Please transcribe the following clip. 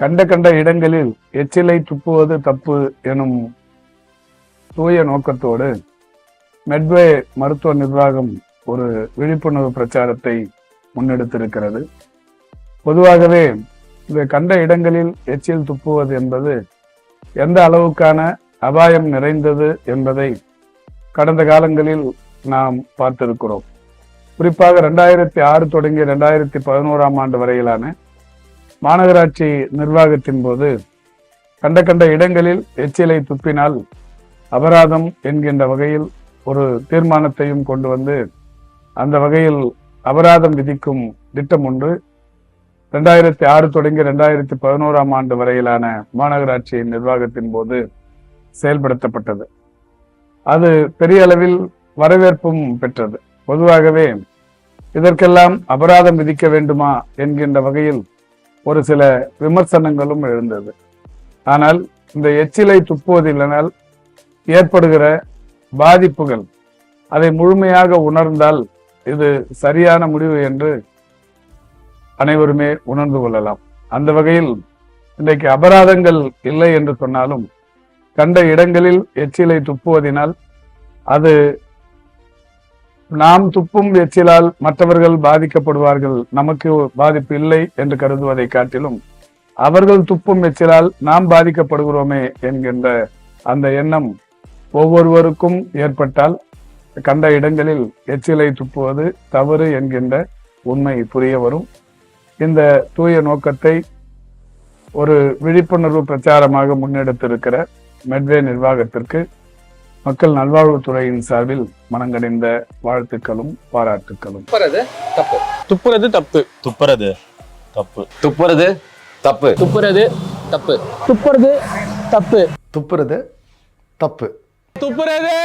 கண்ட கண்ட இடங்களில் எச்சிலை துப்புவது தப்பு எனும் தூய நோக்கத்தோடு மெட்வே மருத்துவ நிர்வாகம் ஒரு விழிப்புணர்வு பிரச்சாரத்தை முன்னெடுத்திருக்கிறது. பொதுவாகவே இந்த கண்ட இடங்களில் எச்சில் துப்புவது என்பது எந்த அளவுக்கான அபாயம் நிறைந்தது என்பதை கடந்த காலங்களில் நாம் பார்த்திருக்கிறோம். குறிப்பாக ரெண்டாயிரத்தி ஆறு தொடங்கி ரெண்டாயிரத்தி பதினோராம் ஆண்டு வரையிலான மாநகராட்சி நிர்வாகத்தின் போது கண்ட கண்ட இடங்களில் எச்சிலை துப்பினால் அபராதம் என்கின்ற வகையில் ஒரு தீர்மானத்தையும் கொண்டு வந்து அந்த வகையில் அபராதம் விதிக்கும் திட்டம் ஒன்று ரெண்டாயிரத்தி ஆறு தொடங்கி ரெண்டாயிரத்தி பதினோராம் ஆண்டு வரையிலான மாநகராட்சி நிர்வாகத்தின் போது செயல்படுத்தப்பட்டது. அது பெரிய அளவில் வரவேற்பும் பெற்றது. பொதுவாகவே இதற்கெல்லாம் அபராதம் விதிக்க வேண்டுமா என்கின்ற வகையில் ஒரு சில விமர்சனங்களும் எழுந்தது. ஆனால் இந்த எச்சிலை துப்புவதில்லைனால் ஏற்படுகிற பாதிப்புகள் அதை முழுமையாக உணர்ந்தால் இது சரியான முடிவு என்று அனைவருமே உணர்ந்து கொள்ளலாம். அந்த வகையில் இன்றைக்கு அபராதங்கள் இல்லை என்று சொன்னாலும் கண்ட இடங்களில் எச்சிலை துப்புவதினால் அது நாம் துப்பும் எச்சிலால் மற்றவர்கள் பாதிக்கப்படுவார்கள். நமக்கு பாதிப்பு இல்லை என்று கருதுவதை காட்டிலும் அவர்கள் துப்பும் எச்சிலால் நாம் பாதிக்கப்படுகிறோமே என்கின்ற அந்த எண்ணம் ஒவ்வொருவருக்கும் ஏற்பட்டால் கண்ட இடங்களில் எச்சிலை துப்புவது தவறு என்கின்ற உண்மை புரிய வரும். இந்த தூய நோக்கத்தை ஒரு விழிப்புணர்வு பிரச்சாரமாக முன்னெடுத்திருக்கிற மெட்வே நிர்வாகத்திற்கு மக்கள் நல்வாழ்வுத்துறையின் சார்பில் மனங்கடைந்த வாழ்த்துக்களும் பாராட்டுக்களும். துப்புறது தப்பு. துப்புறது தப்பு. துப்புறது தப்பு. துப்புறது தப்பு. துப்புறது தப்பு. துப்புறது தப்பு. துப்புறது தப்பு. துப்புறது